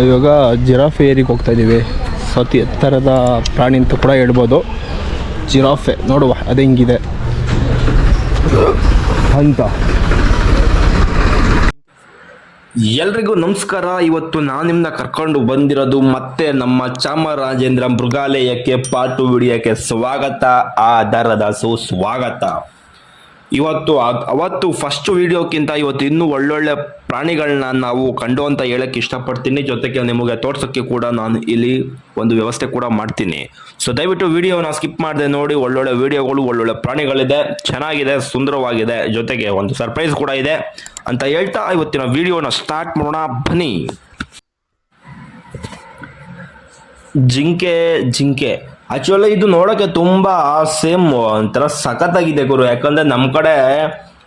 ಇವಾಗ ಜಿರಾಫೆ ಏರಿಗೆ ಹೋಗ್ತಾ ಇದ್ದೀವಿ ಸೊ ಅತಿ ಎತ್ತರದ ಪ್ರಾಣಿ ಅಂತ ಕೂಡ ಹೇಳ್ಬೋದು. ಜಿರಾಫೆ, ನೋಡುವ, ಅದು ಹೆಂಗಿದೆ. ಅಂತ. ಎಲ್ರಿಗೂ ನಮಸ್ಕಾರ. ಇವತ್ತು ನಾನು ನಿಮ್ಮನ್ನ ಕರ್ಕೊಂಡು ಬಂದಿರೋದು ಮತ್ತೆ ನಮ್ಮ ಚಾಮರಾಜೇಂದ್ರ ಮೃಗಾಲಯಕ್ಕೆ, ಪಾಟು ವಿಡಿಯೋಕ್ಕೆ ಸ್ವಾಗತ. ಆಧಾರದ ಸುಸ್ವಾಗತ. ಇವತ್ತು ಅವತ್ತು ಫಸ್ಟ್ ವಿಡಿಯೋಕ್ಕಿಂತ ಇವತ್ತು ಇನ್ನೂ ಒಳ್ಳೊಳ್ಳೆ ಪ್ರಾಣಿಗಳನ್ನ ನಾವು ಕಂಡು ಅಂತ ಹೇಳಕ್ಕೆ ಇಷ್ಟಪಡ್ತೀನಿ. ಜೊತೆಗೆ ನಿಮಗೆ ತೋರ್ಸೋಕ್ಕೆ ಕೂಡ ನಾನು ಇಲ್ಲಿ ಒಂದು ವ್ಯವಸ್ಥೆ ಕೂಡ ಮಾಡ್ತೀನಿ. ಸೊ ದಯವಿಟ್ಟು ವಿಡಿಯೋನ ಸ್ಕಿಪ್ ಮಾಡದೆ ನೋಡಿ. ಒಳ್ಳೊಳ್ಳೆ ವಿಡಿಯೋಗಳು ಒಳ್ಳೊಳ್ಳೆ ಪ್ರಾಣಿಗಳಿದೆ. ಚೆನ್ನಾಗಿದೆ, ಸುಂದರವಾಗಿದೆ. ಜೊತೆಗೆ ಒಂದು ಸರ್ಪ್ರೈಸ್ ಕೂಡ ಇದೆ. ಅಂತ ಹೇಳ್ತಾ ಇವತ್ತಿನ ವಿಡಿಯೋನ ಸ್ಟಾರ್ಟ್ ಮಾಡೋಣ. ಬನ್ನಿ. ಜಿಂಕೆ ಜಿಂಕೆ. ಆಕ್ಚುಲಿ ಇದು ನೋಡೋಕೆ ತುಂಬ ಸೇಮ್ ಒಂಥರ ಸಖತ್ತಾಗಿದೆ ಗುರು. ಯಾಕಂದ್ರೆ ನಮ್ಮ ಕಡೆ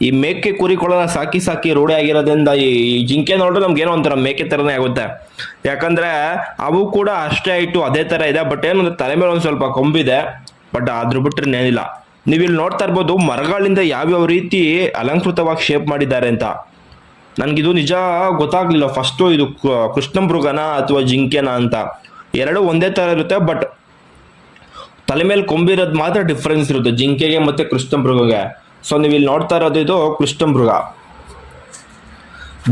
ಈ ಮೇಕೆ ಕುರಿಗಳನ್ನ ಸಾಕಿ ಸಾಕಿ ರೂಢಿ ಆಗಿರೋದ್ರಿಂದ ಈ ಜಿಂಕೆ ನೋಡಿದ್ರೆ ನಮ್ಗೆ ಏನೋ ಒಂಥರ ಮೇಕೆ ತರನೇ ಆಗುತ್ತೆ. ಯಾಕಂದ್ರೆ ಅವು ಕೂಡ ಅಷ್ಟೇ ಇಟ್ಟು ಅದೇ ತರ ಇದೆ. ಬಟ್ ಏನಂದ್ರೆ ತಲೆ ಮೇಲೆ ಒಂದು ಸ್ವಲ್ಪ ಕೊಂಬಿದೆ. ಬಟ್ ಅದ್ರ ಬಿಟ್ಟರೆ ಏನಿಲ್ಲ ನೀವು ಇಲ್ಲಿ ನೋಡ್ತಾ ಇರ್ಬೋದು ಮರಗಳಿಂದ ಯಾವ್ಯಾವ ರೀತಿ ಅಲಂಕೃತವಾಗಿ ಶೇಪ್ ಮಾಡಿದ್ದಾರೆ ಅಂತ. ನನಗಿದು ನಿಜ ಗೊತ್ತಾಗ್ಲಿಲ್ಲ. ಫಸ್ಟು ಇದು ಕ- ಕೃಷ್ಣ ಮೃಗನ ಅಥವಾ ಜಿಂಕೆನ ಅಂತ. ಎರಡು ಒಂದೇ ಥರ ಇರುತ್ತೆ. ಬಟ್ ತಲೆ ಮೇಲೆ ಕೊಂಬಿರೋದು ಮಾತ್ರ ಡಿಫ್ರೆನ್ಸ್ ಇರುತ್ತೆ. ಜಿಂಕೆಗೆ ಮತ್ತೆ ಕೃಷ್ಣ ಮೃಗಗೆ ಸೊ ನೀವು ಇಲ್ಲಿ ನೋಡ್ತಾ ಇರೋದು ಇದು ಕೃಷ್ಣ ಮೃಗ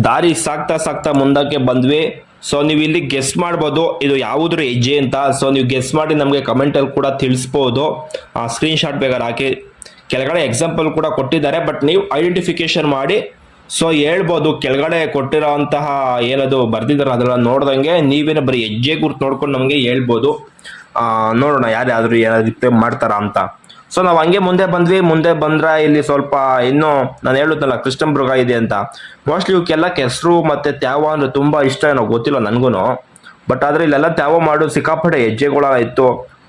ದಾರಿ ಸಾಕ್ತಾ ಸಾಕ್ತಾ ಮುಂದಕ್ಕೆ ಬಂದ್ವಿ. ಸೊ ನೀವು ಇಲ್ಲಿ ಗೆಸ್ ಮಾಡ್ಬೋದು ಇದು ಯಾವುದ್ರ ಹೆಜ್ಜೆ ಅಂತ. ಸೊ ನೀವು ಗೆಸ್ ಮಾಡಿ ನಮಗೆ ಕಮೆಂಟಲ್ಲಿ ಕೂಡ ತಿಳಿಸ್ಬೋದು. ಸ್ಕ್ರೀನ್ ಶಾಟ್ ಬೇಕಾದ್ರೆ ಹಾಕಿ. ಕೆಳಗಡೆ ಎಕ್ಸಾಂಪಲ್ ಕೂಡ ಕೊಟ್ಟಿದ್ದಾರೆ ಬಟ್ ನೀವು ಐಡೆಂಟಿಫಿಕೇಶನ್ ಮಾಡಿ. ಸೊ ಹೇಳ್ಬೋದು ಕೆಳಗಡೆ ಕೊಟ್ಟಿರೋ ಅಂತಹ ಏನದು ಬರ್ದಿದ್ದಾರೆ ಅದನ್ನ ನೋಡ್ದಂಗೆ ನೀವೇನ ಬರೀ ಹೆಜ್ಜೆ ಗುರ್ತು ನೋಡ್ಕೊಂಡು ನಮಗೆ ಹೇಳ್ಬೋದು. ನೋಡೋಣ ಯಾರ್ಯಾದ್ರು ಏನಾದ್ರು ಮಾಡ್ತಾರಾ ಅಂತ. ಸೊ ನಾವು ಹಂಗೆ ಮುಂದೆ ಬಂದ್ವಿ. ಮುಂದೆ ಬಂದ್ರೆ ಇಲ್ಲಿ ಸ್ವಲ್ಪ ಇನ್ನು ನಾನು ಹೇಳುತ್ತಲ್ಲ ಕೃಷ್ಣ ಮೃಗ ಇದೆ ಅಂತ. ಮೋಸ್ಟ್ಲಿ ಇವಕ್ಕೆಲ್ಲ ಕೆಸರು ಮತ್ತೆ ತ್ಯಾವ ಅಂದ್ರೆ ತುಂಬಾ ಇಷ್ಟ ಏನೋ ಗೊತ್ತಿಲ್ಲ ನನಗೂ ಬಟ್ ಆದ್ರೆ ಇಲ್ಲೆಲ್ಲ ತ್ಯಾವ ಮಾಡು ಸಿಕ್ಕಾಪಟ್ಟೆ ಹೆಜ್ಜೆಗಳ ಇತ್ತು.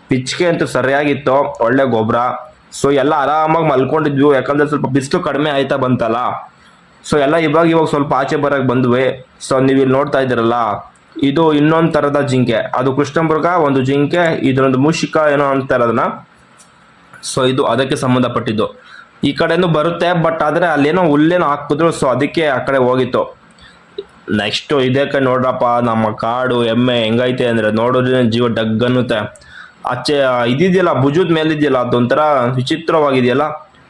ಪಿಚ್ಕೆ ಅಂತೂ ಸರಿಯಾಗಿತ್ತು. ಒಳ್ಳೆ ಗೊಬ್ಬರ ಸೊ ಎಲ್ಲ ಆರಾಮಾಗಿ ಮಲ್ಕೊಂಡಿದ್ವಿ. ಯಾಕಂದ್ರೆ ಸ್ವಲ್ಪ ಬಿಸಿಲು ಕಡಿಮೆ ಆಯ್ತಾ ಬಂತಲ್ಲ. ಸೊ ಎಲ್ಲ ಇವಾಗ ಇವಾಗ ಸ್ವಲ್ಪ ಆಚೆ ಬರಕ್ ಬಂದ್ವಿ. ಸೊ ನೀವು ಇಲ್ಲಿ ನೋಡ್ತಾ ಇದ್ದೀರಲ್ಲ. ಇದು ಇನ್ನೊಂದು ತರದ ಜಿಂಕೆ. ಅದು ಕೃಷ್ಣಮೃಗ, ಒಂದು ಜಿಂಕೆ ಇದೊಂದು ಮೂಷಿಕ, ಏನೋ ಅಂತಾರೆ ಅದನ್ನ ಸೊ ಇದು ಅದಕ್ಕೆ ಸಂಬಂಧಪಟ್ಟಿದ್ದು. ಈ ಕಡೆನೂ ಬರುತ್ತೆ ಬಟ್ ಆದ್ರೆ ಅಲ್ಲೇನೋ ಹುಲ್ಲೇನೋ ಹಾಕಿದ್ರು ಸೊ ಅದಕ್ಕೆ ಆ ಕಡೆ ಹೋಗಿತ್ತು. ನೆಕ್ಸ್ಟ್ ಕಡೆ ನೋಡ್ರಪ್ಪ, ನಮ್ಮ ಕಾಡು ಎಮ್ಮೆ ಹೆಂಗೈತೆ ಅಂದ್ರೆ ನೋಡೋದ್ರೆ ಜೀವ ಡಗ್ ಅನ್ನುತ್ತೆ. ಆಚೆ ಇದಿದೆಯಲ್ಲ, ಭುಜದ ಮೇಲಿದೆಯಲ್ಲ, ಅದೊಂಥರ ವಿಚಿತ್ರವಾಗಿದೆಯಲ್ಲ.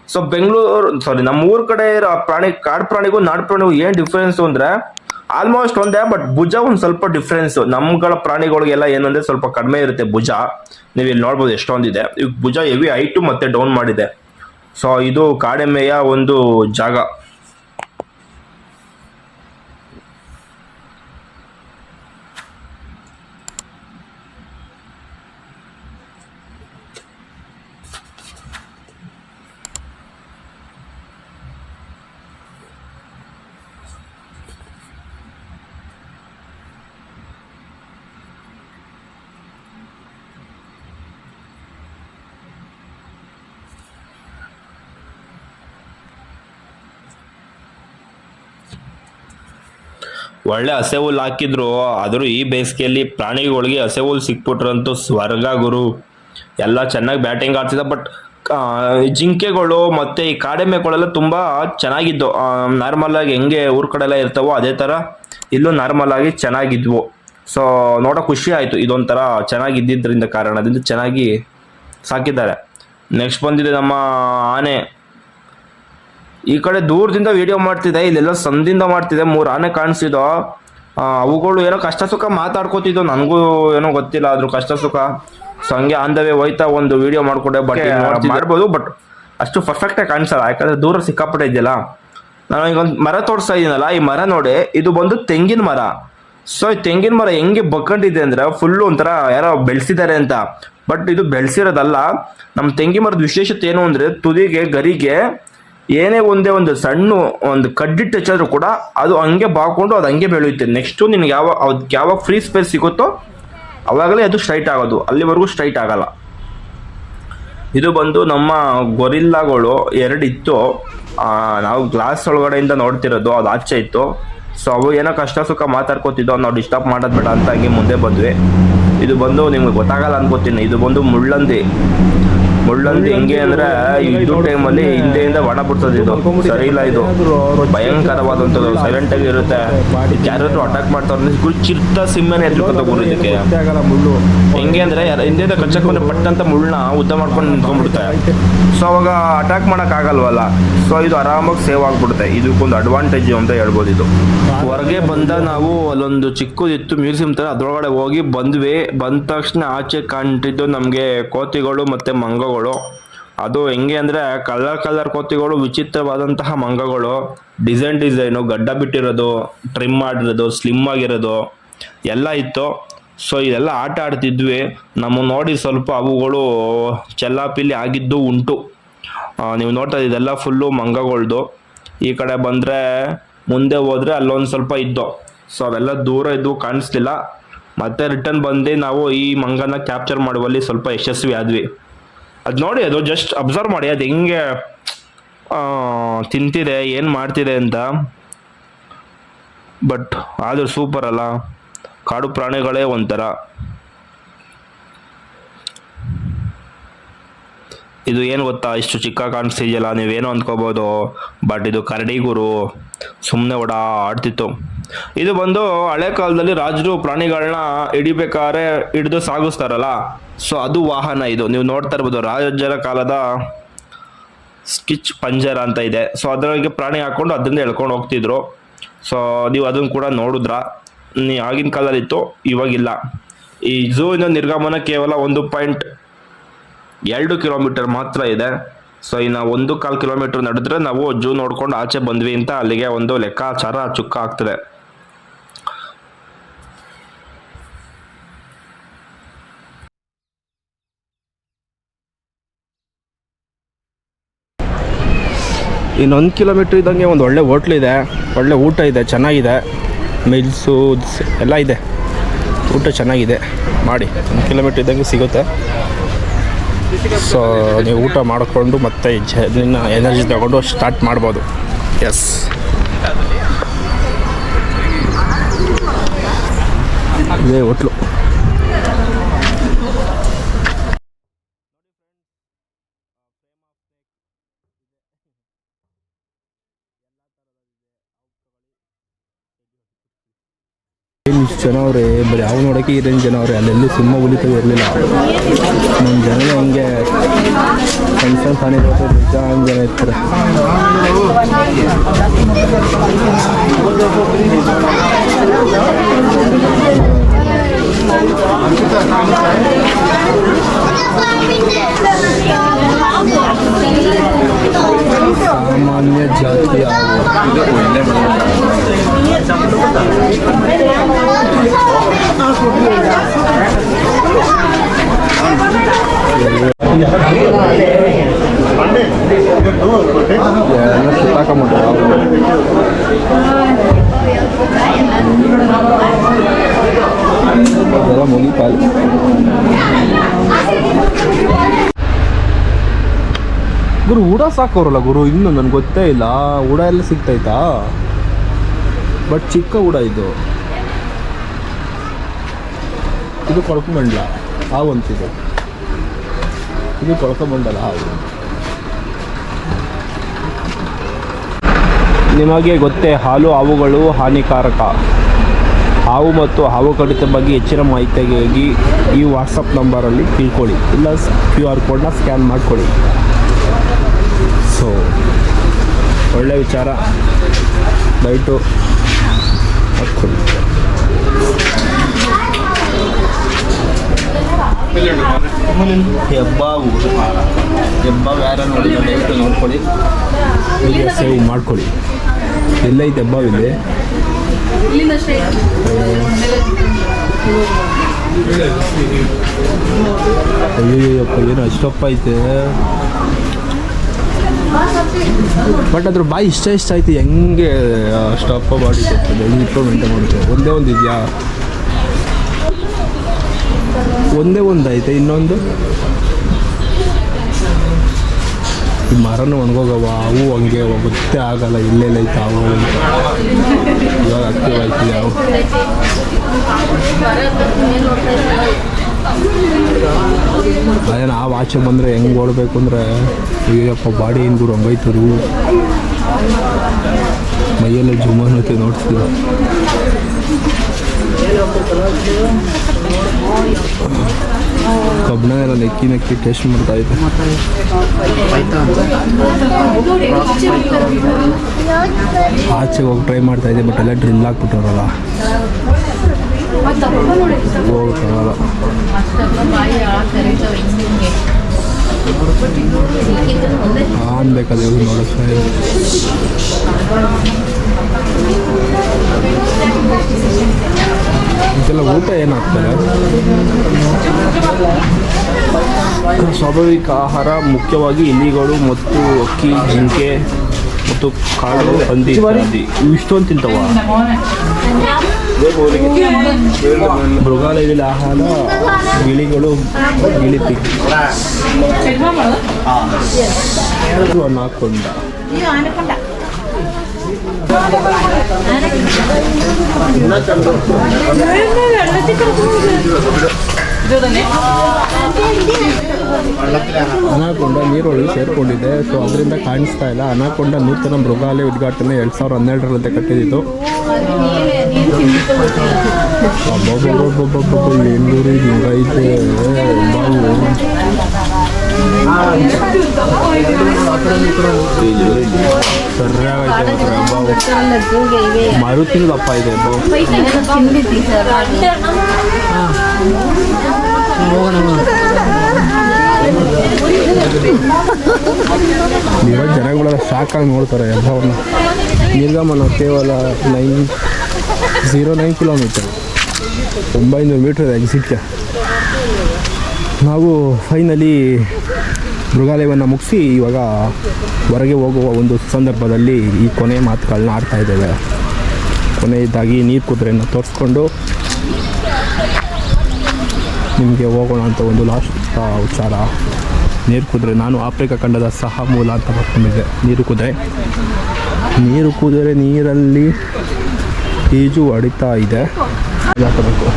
ಸೊ ಬೆಂಗಳೂರು ಸಾರಿ ನಮ್ಮ ಊರ್ ಕಡೆ ಇರೋ ಪ್ರಾಣಿ, ಕಾಡು ಪ್ರಾಣಿಗೂ ನಾಡು ಪ್ರಾಣಿಗೂ ಏನ್ ಡಿಫ್ರೆನ್ಸ್ ಅಂದ್ರೆ ಆಲ್ಮೋಸ್ಟ್ ಒಂದೇ ಬಟ್ ಭುಜ ಒಂದು ಸ್ವಲ್ಪ ಡಿಫ್ರೆನ್ಸ್ ನಮ್ಗಳ ಪ್ರಾಣಿಗಳಿಗೆಲ್ಲ ಏನಂದ್ರೆ ಸ್ವಲ್ಪ ಕಡಿಮೆ ಇರುತ್ತೆ ಭುಜ. ನೀವು ಇಲ್ಲಿ ನೋಡ್ಬೋದು ಎಷ್ಟೊಂದಿದೆ. ಈಗ ಭುಜ ಹೆವಿ ಹೈಟು ಮತ್ತೆ ಡೌನ್ ಮಾಡಿದೆ. ಸೊ ಇದು ಕಾಡೆಮ್ಮೆಯ ಒಂದು ಜಾಗ. ಒಳ್ಳೆ ಹಸೆ ಹುಲ್ ಹಾಕಿದ್ರು, ಆದರೂ ಈ ಬೇಸಿಗೆಯಲ್ಲಿ ಪ್ರಾಣಿಗಳಿಗೆ ಹಸೆ ಹುಲ್ ಸಿಕ್ಬಿಟ್ರಂತೂ ಸ್ವರ್ಗ ಗುರು. ಎಲ್ಲ ಚೆನ್ನಾಗಿ ಬ್ಯಾಟಿಂಗ್ ಆಡ್ತಿದ್ದ, ಬಟ್ ಜಿಂಕೆಗಳು ಮತ್ತೆ ಈ ಕಾಡೆಮ್ಮೆಗಳೆಲ್ಲ ತುಂಬಾ ಚೆನ್ನಾಗಿದ್ದು ನಾರ್ಮಲ್ ಆಗಿ ಹೆಂಗೆ ಊರ್ ಕಡೆ ಎಲ್ಲ ಇರ್ತಾವೋ ಅದೇ ತರ ಇಲ್ಲೂ ನಾರ್ಮಲ್ ಆಗಿ ಚೆನ್ನಾಗಿದ್ವು. ಸೊ ನೋಡೋ ಖುಷಿ ಆಯಿತು, ಇದೊಂಥರ ಚೆನ್ನಾಗಿದ್ದಿದ್ರಿಂದ ಕಾರಣದಿಂದ ಚೆನ್ನಾಗಿ ಸಾಕಿದ್ದಾರೆ. ನೆಕ್ಸ್ಟ್ ಬಂದಿದೆ ನಮ್ಮ ಆನೆ. ಈ ಕಡೆ ದೂರದಿಂದ ವಿಡಿಯೋ ಮಾಡ್ತಿದೆ ಇಲ್ಲೆಲ್ಲ ಸಂದಿಂದ ಮಾಡ್ತಿದೆ ಮೂರು ಆನೆ ಕಾಣಿಸಿದೋ. ಅವುಗಳು ಏನೋ ಕಷ್ಟ ಸುಖ ಮಾತಾಡ್ಕೋತಿದ್ದು ನನಗೂ ಏನೋ ಗೊತ್ತಿಲ್ಲ ಆದ್ರೂ ಕಷ್ಟ ಸುಖ. ಸೊ ಹಂಗೆ ಆನ್ ದ ವೇ ಹೋಯ್ತಾ ಒಂದು ವಿಡಿಯೋ ಮಾಡ್ಕೊಡೆ ಬಟ್ ಮಾಡ್ಬೋದು ಬಟ್ ಅಷ್ಟು ಪರ್ಫೆಕ್ಟ್ ಆಗಿ ಕಾಣಿಸಲ್ಲ ಯಾಕಂದ್ರೆ ದೂರ ಸಿಕ್ಕಾಪಟ್ಟೆ ಇದೆಯಲ್ಲ. ನಾನು ಈಗ ಒಂದು ಮರ ತೋರಿಸ್ತಾ ಇದೀನಲ್ಲ ಈ ಮರ ನೋಡಿ ಇದು ಬಂದು ತೆಂಗಿನ ಮರ. ಸೊ ಈ ತೆಂಗಿನ ಮರ ಹೆಂಗೆ ಬಕ್ಕೊಂಡಿದೆ ಅಂದ್ರೆ ಫುಲ್ಲು ಒಂಥರ ಯಾರೋ ಬೆಳೆಸಿದ್ದಾರೆ ಅಂತ. ಬಟ್ ಇದು ಬೆಳೆಸಿರೋದಲ್ಲ ನಮ್ಮ ತೆಂಗಿನ ಮರದ ವಿಶೇಷತೆ ಏನು ಅಂದ್ರೆ ತುದಿಗೆ ಗರಿಗೆ ಏನೇ ಒಂದೇ ಒಂದು ಸಣ್ಣ ಒಂದು ಕಡ್ಡಿಟ್ಟು ಹಚ್ಚಾದ್ರೂ ಕೂಡ ಅದು ಹಂಗೆ ಬಾಕೊಂಡು ಅದು ಹಂಗೆ ಬೆಳೆಯುತ್ತೆ. ನೆಕ್ಸ್ಟು ನಿನಗೆ ಯಾವ ಅದಕ್ಕೆ ಯಾವಾಗ ಫ್ರೀ ಸ್ಪೇಸ್ ಸಿಗುತ್ತೋ ಅವಾಗಲೇ ಅದು ಸ್ಟ್ರೈಟ್ ಆಗೋದು. ಅಲ್ಲಿವರೆಗೂ ಸ್ಟ್ರೈಟ್ ಆಗಲ್ಲ. ಇದು ಬಂದು ನಮ್ಮ ಗೊರಿಲ್ಲಾಗಳು ಎರಡು ಇತ್ತು ನಾವು ಗ್ಲಾಸ್ ಒಳಗಡೆಯಿಂದ ನೋಡ್ತಿರೋದು, ಅದು ಆಚೆ ಇತ್ತು. ಸೊ ಅವು ಏನೋ ಕಷ್ಟ ಸುಖ ಮಾತಾಡ್ಕೋತಿದ್ದೋ ನಾವು ಡಿಸ್ಟರ್ಬ್ ಮಾಡೋದು ಬೇಡ ಅಂತ ಹಂಗೆ ಮುಂದೆ ಬಂದ್ವಿ. ಇದು ಬಂದು ನಿಮ್ಗೆ ಗೊತ್ತಾಗಲ್ಲ ಅನ್ಕೋತೀನಿ. ಇದು ಬಂದು ಮುಳ್ಳಂದಿ. ಮುಳ್ಳಂದು ಹೆಂಗೆ ಅಂದ್ರೆ ಇದು ಅಲ್ಲಿ ಹಿಂದೆಯಿಂದ ಒಣ ಬಿಡ್ತದೆ ಇದು. ಸರಿ ಇಲ್ಲ ಇದು. ಭಯಂಕರವಾದಂಥದ್ದು. ಸೈಲೆಂಟ್ ಆಗಿ ಇರುತ್ತೆ. ಯಾರಾದ್ರೂ ಅಟ್ಯಾಕ್ ಮಾಡ್ತಾರೆ ಚಿರ್ತ ಸಿಂಹನೇ ಎದ್ರುಕೊಂತ ಗುರು ಇದಕ್ಕೆ. ಹೆಂಗೆ ಅಂದ್ರೆ ಹಿಂದೆಯಿಂದ ಕಚ್ಚಕೊಂಡು ಪಟ್ಟಂತ ಮುಳ್ಳನ್ನ ಉದ್ದ ಮಾಡ್ಕೊಂಡು ನಿಂತ್ಕೊಂಡ್ಬಿಡುತ್ತೆ. ಸೊ ಅವಾಗ ಅಟ್ಯಾಕ್ ಮಾಡಕ್ ಆಗಲ್ವಲ್ಲ? ಸೊ ಇದು ಆರಾಮಾಗಿ ಸೇವ್ ಆಗ್ಬಿಡುತ್ತೆ. ಇದಕ್ಕೊಂದು ಅಡ್ವಾಂಟೇಜ್ ಅಂತ ಹೇಳ್ಬೋದು ಇದು. ಹೊರಗೆ ಬಂದ ನಾವು ಅಲ್ಲೊಂದು ಚಿಕ್ಕದಿತ್ತು ಮ್ಯೂಸಿಯಂ ತರ ಅದ್ರೊಳಗಡೆ ಹೋಗಿ ಬಂದ್ವಿ. ಬಂದ ತಕ್ಷಣ ಆಚೆ ಕಾಣ್ತಿದ್ದು ನಮಗೆ ಕೋತಿಗಳು ಮತ್ತೆ ಮಂಗಗಳು. ಅದು ಹೆಂಗೆ ಅಂದ್ರೆ ಕಲರ್ ಕಲರ್ ಕೋತಿಗಳು ವಿಚಿತ್ರವಾದಂತಹ ಮಂಗಗಳು. ಡಿಸೈನ್ ಡಿಸೈನು, ಗಡ್ಡ ಬಿಟ್ಟಿರೋದು, ಟ್ರಿಮ್ ಮಾಡಿರೋದು, ಸ್ಲಿಮ್ ಆಗಿರೋದು ಎಲ್ಲ ಇತ್ತು. ಸೊ ಇದೆಲ್ಲ ಆಟ ಆಡ್ತಿದ್ವಿ. ನಮ್ಮ ನೋಡಿ ಸ್ವಲ್ಪ ಅವುಗಳು ಚೆಲ್ಲಾಪಿಲ್ಲಿ ಆಗಿದ್ದು ಉಂಟು. ನೀವು ನೋಡ್ತಾ ಇದೆಲ್ಲ ಫುಲ್ಲು ಮಂಗಗಳ್ದು. ಈ ಕಡೆ ಬಂದರೆ ಮುಂದೆ ಹೋದರೆ ಅಲ್ಲೊಂದು ಸ್ವಲ್ಪ ಇದ್ದು. ಸೊ ಅವೆಲ್ಲ ದೂರ ಇದ್ದು ಕಾಣಿಸ್ಲಿಲ್ಲ. ಮತ್ತೆ ರಿಟರ್ನ್ ಬಂದು ನಾವು ಈ ಮಂಗನ ಕ್ಯಾಪ್ಚರ್ ಮಾಡುವಲ್ಲಿ ಸ್ವಲ್ಪ ಯಶಸ್ವಿ ಆದ್ವಿ. ಅದು ನೋಡಿ, ಅದು ಜಸ್ಟ್ ಅಬ್ಸರ್ವ್ ಮಾಡಿ, ಅದು ಹೆಂಗೆ ತಿಂತಿದೆ, ಏನು ಮಾಡ್ತಿದೆ ಅಂತ. ಬಟ್ ಆದರೂ ಸೂಪರ್ ಅಲ್ಲ. ಕಾಡು ಪ್ರಾಣಿಗಳೇ ಒಂಥರ. ಇದು ಏನು ಗೊತ್ತಾ? ಇಷ್ಟು ಚಿಕ್ಕ ಕಾಣಿಸ್ತಿದೆಯಲ್ಲ, ನೀವೇನು ಅಂದ್ಕೋಬೋದು ಬಟ್ ಇದು ಕರಡಿಗುರು ಸುಮ್ಮನೆ ಓಡಾ ಆಡ್ತಿತ್ತು ಇದು ಬಂದು ಹಳೆ ಕಾಲದಲ್ಲಿ ರಾಜರು ಪ್ರಾಣಿಗಳನ್ನ ಹಿಡಿಬೇಕಾದ್ರೆ ಹಿಡಿದು ಸಾಗಿಸ್ತಾರಲ್ಲ. ಸೊ ಅದು ವಾಹನ ಇದು. ನೀವು ನೋಡ್ತಾ ಇರ್ಬೋದು ರಾಜರ ಕಾಲದ ಸ್ಕಿಚ್ ಪಂಜರ ಅಂತ ಇದೆ. ಸೊ ಅದರೊಳಗೆ ಪ್ರಾಣಿ ಹಾಕೊಂಡು ಅದರಿಂದ ಎಳ್ಕೊಂಡು ಹೋಗ್ತಿದ್ರು. ಸೊ ನೀವು ಅದನ್ನು ಕೂಡ ನೋಡಿದ್ರ. ನೀ ಆಗಿನ ಕಾಲದಲ್ಲಿ ಇತ್ತು, ಇವಾಗಿಲ್ಲ. ಈ ಝೂವಿನ ನಿರ್ಗಮನ ಕೇವಲ ಒಂದು ಪಾಯಿಂಟ್ ಎರಡು ಕಿಲೋಮೀಟರ್ ಮಾತ್ರ ಇದೆ. ಸೊ ಇನ್ನು ಒಂದು ಕಾಲು ಕಿಲೋಮೀಟರ್ ನಡೆದ್ರೆ ನಾವು ಜೂ ನೋಡ್ಕೊಂಡು ಆಚೆ ಬಂದ್ವಿ ಅಂತ ಅಲ್ಲಿಗೆ ಒಂದು ಲೆಕ್ಕಾಚಾರ ಚುಕ್ಕ ಆಗ್ತದೆ. ಇನ್ನೊಂದು ಕಿಲೋಮೀಟ್ರ್ ಇದ್ದಂಗೆ ಒಂದು ಒಳ್ಳೆ ಹೋಟ್ಲು ಇದೆ. ಒಳ್ಳೆ ಊಟ ಇದೆ, ಚೆನ್ನಾಗಿದೆ. ಮಿಲ್ಸು ಎಲ್ಲ ಇದೆ. ಊಟ ಚೆನ್ನಾಗಿದೆ. ಮಾಡಿ. ಒಂದು ಕಿಲೋಮೀಟ್ರ್ ಇದ್ದಂಗೆ ಸಿಗುತ್ತೆ. ಸೊ ನೀವು ಊಟ ಮಾಡಿಕೊಂಡು ಮತ್ತೆ ಜನ ಎನರ್ಜಿ ತಗೊಂಡು ಸ್ಟಾರ್ಟ್ ಮಾಡ್ಬೋದು. ಎಸ್ ಇದೇ ಹೋಟ್ಲು ಇಷ್ಟು ಜನ ಅವರೇ ಬರೀ ಯಾವ ನೋಡೋಕ್ಕೆ ಈ ರೇಂಜ್ ಜನ ಅವರೇ ಅಲ್ಲೆಲ್ಲೂ ಸಿಂಹ ಹುಲಿತ ಇರಲಿಲ್ಲ. ನಮ್ಮ ಜನ ಹಿಂಗೆ ಸಣ್ಣ ಸಣ್ಣ ಪ್ರಾಣಿ ನಿಜ ಜನ ಇರ್ತಾರೆ. ಸಾಮಾನ್ಯ ಜಾತಿಯ ಗುರು, ಊಟ ಸಾಕೋರಲ್ಲ ಗುರು? ಇನ್ನು ನನ್ಗೆ ಗೊತ್ತೇ ಇಲ್ಲ. ಊಟ ಎಲ್ಲ ಸಿಗ್ತೈತಾ? ಬಟ್ ಚಿಕ್ಕ ಊಟ ಇದು. ಇದು ಕೊಳ್ಕೊಂಬಂಡ್ಲ. ಹಾವಂತಿದು ಇದು ಕೊಳ್ಕೊಂಬಂಡಲ್ಲ ಹೌದು. ನಿಮಗೆ ಗೊತ್ತೇ, ಹಾಲು ಹಾವುಗಳು ಹಾನಿಕಾರಕ. ಹಾವು ಮತ್ತು ಹಾವು ಕಡಿತ ಬಗ್ಗೆ ಹೆಚ್ಚಿನ ಮಾಹಿತಿಗಾಗಿ ಈ ವಾಟ್ಸಪ್ ನಂಬರಲ್ಲಿ ತಿಳ್ಕೊಳ್ಳಿ. ಇಲ್ಲ, ಕ್ಯೂ ಆರ್ ಕೋಡ್ನ ಸ್ಕ್ಯಾನ್ ಮಾಡಿಕೊಳ್ಳಿ. ಸೊ ಒಳ್ಳೆ ವಿಚಾರ. ದಯವಿಟ್ಟು ಹಾಕ್ಕೊಳ್ಳಿ. ಹೆಬ್ಬ ಯಾರು ನೋಡಿ ದಯವಿಟ್ಟು ನೋಡ್ಕೊಳ್ಳಿ ಸೇವ್ ಮಾಡ್ಕೊಳ್ಳಿ ಎಲ್ಲೈತೆ ಹೆಬ್ಬಾವಿದೆ ಅಯ್ಯಯ್ಯಪ್ಪ ಏನು ಅಷ್ಟಪ್ಪ ಐತೆ ಬಟ್ ಅದ್ರ ಬಾಯಿ ಇಷ್ಟ ಇಷ್ಟ ಆಯ್ತು, ಹೆಂಗೆ ಅಷ್ಟಪ್ಪ ಬಾಡಿ ಕೊಡ್ತದೆ? ಮಾಡುತ್ತೆ ಒಂದೇ ಒಂದು ಇದೆಯಾ ಒಂದೇ ಒಂದು ಐತೆ, ಇನ್ನೊಂದು? ಈ ಮರನೂ ಒಣಗೋಗವ ಅವು ಹಂಗೆ ಗೊತ್ತೇ ಆಗಲ್ಲ, ಇಲ್ಲೆಲ್ಲ ಐತೆ, ಅವು ಇವಾಗ ಆಕ್ಟಿವ್ ಆಯ್ತು ಭಯ ಅದೇ ನಾವು ಆಚೆ ಬಂದರೆ ಹೆಂಗೆ ಓಡಬೇಕು ಅಂದರೆ ಅಯ್ಯಪ್ಪ ಬಾಡಿ ಏನು ಗುರು ಹಂಗೈತರು ಮೈಯೆಲ್ಲ ಜುಮ್ಮನತ್ತೆ ನೋಡ್ತಿದ್ರು ಕಬ್ಬಣ ಎಲ್ಲ ನೆಕ್ಕಿ ನೆಕ್ಕಿ ಟೇಸ್ಟ್ ಮಾಡ್ತಾ ಇದ್ದೆ ಆಚೆ ಹೋಗಿ ಟ್ರೈ ಮಾಡ್ತಾ ಇದೆ ಬಟ್ ಎಲ್ಲ ಡ್ರಿಲ್ ಹಾಕ್ಬಿಟ್ಟವ್ರಲ್ಲ ಹೋಗಲ್ಲ ಅನ್ಬೇಕಲ್ಲ ಇವ್ರು ನೋಡಕ್ಕೆ ಇದೆಲ್ಲ ಊಟ ಏನಾಗ್ತದೆ? ಸ್ವಾಭಾವಿಕ ಆಹಾರ ಮುಖ್ಯವಾಗಿ ಇಲಿಗಳು ಮತ್ತು ಅಕ್ಕಿ ಜಿಂಕೆ ಮತ್ತು ಕಾಳು ಹಂದಿ ಇತ್ಯಾದಿ. ಇವು ಇಷ್ಟೊಂದು ತಿಂತವ. ಮೃಗಾಲಯದಲ್ಲಿ ಆಹಾರ ಗಿಳಿಗಳು ಗಿಳಿ ತಿಕ್ ಅನಾಕೊಂಡ. ಅನಾಕೊಂಡ ನೀರೊಳಗೆ ಸೇರ್ಕೊಂಡಿದೆ. ಸೊ ಅದರಿಂದ ಕಾಣಿಸ್ತಾ ಇಲ್ಲ. ಅನಾಕೊಂಡ ನೂತನ ಮೃಗಾಲಯ ಉದ್ಘಾಟನೆ ಎರಡು ಸಾವಿರದ ಹನ್ನೆರಡರಂತೆ ಕಟ್ಟಿದ್ದು ಎಂದೂರಿ ಹಿಂಗೈತೆ ಸರಿಯಾಗೈತೆ ಇದೆ ಬಾವು. ಇರೋ ಜನಗಳೆಲ್ಲ ಸಾಕಾಗಿ ನೋಡ್ತಾರೆ ಎಲ್ಲವನ್ನು ನಿರ್ಗಮನ ಕೇವಲ ನೈನ್ ಝೀರೋ ನೈನ್ ಕಿಲೋಮೀಟರ್ ಒಂಬೈನೂರು ಮೀಟ್ರ್ ಇದೆ ಎಕ್ಸಿಟ್ಗೆ ನಾವು ಫೈನಲಿ ಮೃಗಾಲಯವನ್ನು ಮುಗಿಸಿ ಇವಾಗ ಹೊರಗೆ ಹೋಗುವ ಒಂದು ಸಂದರ್ಭದಲ್ಲಿ ಈ ಕೊನೆ ಮಾತುಗಳನ್ನ ಆಡ್ತಾ ಇದ್ದೇವೆ. ಕೊನೆಯದಾಗಿ ನೀರು ಕುದುರೆಯನ್ನು ತೋರಿಸ್ಕೊಂಡು ನಿಮಗೆ ಹೋಗೋಣ ಅಂತ ಒಂದು ಲಾಸ್ಟ್ ವಿಚಾರ ನೀರು ಕುದುರೆ ನಾನು ಆಫ್ರಿಕಾ ಖಂಡದ ಸಹ ಮೂಲ ಅಂತ ಬರ್ಕೊಂಡಿದ್ದೆ. ನೀರು ಕುದುರೆ? ನೀರು ಕುದುರೆ ನೀರಲ್ಲಿ ಈಜು ಹೊಡಿತಾ ಇದೆ. ಹಾಕಬೇಕು.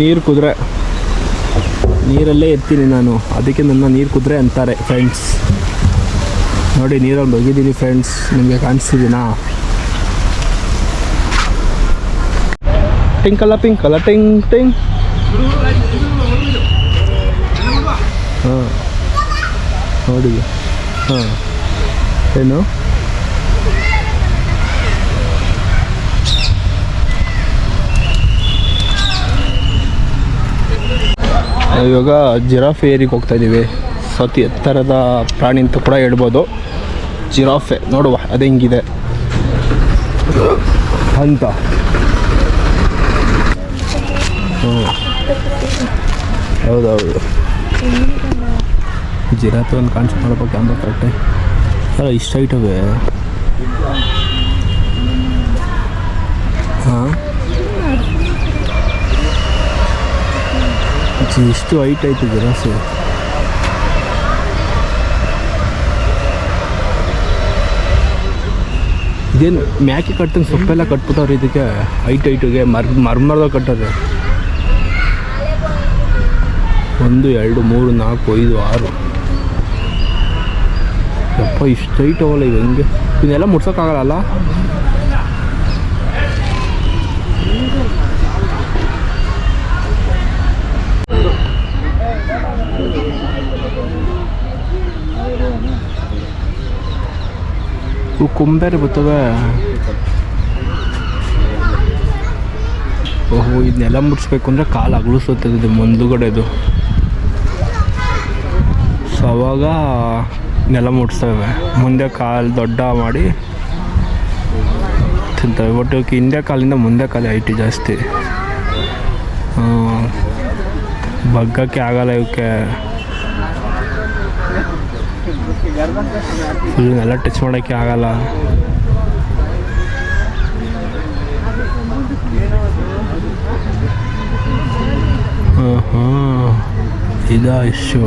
ನೀರು ಕುದುರೆ. ನೀರಲ್ಲೇ ಇರ್ತೀನಿ ನಾನು. ಅದಕ್ಕೆ ನನ್ನ ನೀರು ಕುದುರೆ ಅಂತಾರೆ ಫ್ರೆಂಡ್ಸ್ ನೋಡಿ ನೀರಲ್ಲಿ ಹೋಗಿದ್ದೀನಿ ಫ್ರೆಂಡ್ಸ್ ನಿಮಗೆ ಕಾಣಿಸ್ತಿದ್ದೀನಾ ಟಿಂಕಲ್ಲ ಪಿಂಕಲ್ಲ ಟಿಂಗ್ ಟಿಂಗ್. ನೋಡಿ ಹಾಂ. ಏನು? ಇವಾಗ ಜಿರಾಫೆ ಏರಿಗೆ ಹೋಗ್ತಾ ಇದ್ದೀವಿ ಸತಿ ಎತ್ತರದ ಪ್ರಾಣಿ ಅಂತ ಕೂಡ ಹೇಳ್ಬೋದು. ಜಿರಾಫೆ, ನೋಡುವ, ಅದು ಹೆಂಗಿದೆ. ಅಂತ ಹೌದೌದು. ಜಿರಾಫೆ ಒಂದು ಕಾಣಿಸ್ ಮಾಡ್ಬೇಕು ಅಂತ ಕರೆಕ್ಟೆ ಅಲ್ಲ, ಇಷ್ಟು ಐಟವೇ ಹಾಂ? ಇಷ್ಟು ಹೈಟ್ ಐತೆ ಜಿರಾಸು ಇದೇನು ಮ್ಯಾಕೆ ಕಟ್ತಂಗೆ ಸೊಪ್ಪೆಲ್ಲ ಕಟ್ಬಿಟ್ಟವ್ರೆ ಇದಕ್ಕೆ? ಹೈಟ್ ಹೈಟಿಗೆ ಮರ್ ಮರ್ಮರ್ದಾಗ ಕಟ್ಟೋದೆ. ಒಂದು, ಎರಡು, ಮೂರು, ನಾಲ್ಕು, ಐದು, ಆರು. ಯಪ್ಪ ಇಷ್ಟು ಹೈಟ್ ಅವಲ್ಲ ಇವೆ ಹಿಂಗೆ? ಇದನ್ನೆಲ್ಲ ಮುಟ್ಸೋಕ್ಕಾಗಲ್ಲ ಇವು ಕೊಂಬೇರೆ ಬರ್ತವೆ ಓಹೋ, ಇದನ್ನೆಲ್ಲ ಮುಟ್ಸ್ಬೇಕು ಅಂದರೆ ಕಾಲು ಅಗಲಿಸುತ್ತದೆ ಇದು ಮುಂದುಗಡೆದು. ಸೊ ಅವಾಗ ನೆಲ ಮುಟ್ಸ್ತವೆ ಮುಂದೆ ಕಾಲು ದೊಡ್ಡ ಮಾಡಿ ತಿಂತವೆ. ಬಟ್ ಹಿಂದೆ ಕಾಲಿಂದ ಮುಂದೆ ಕಾಲು ಐಟಿ ಜಾಸ್ತಿ. ಬಗ್ಗಕ್ಕೆ ಆಗಲ್ಲ ಇವಕ್ಕೆ. ಫುಲ್ ನೆಲ ಟಚ್ ಮಾಡೋಕ್ಕೆ ಆಗಲ್ಲ. ಹಾಂ ಹಾಂ ಇದಾ ಇಶ್ಯೂ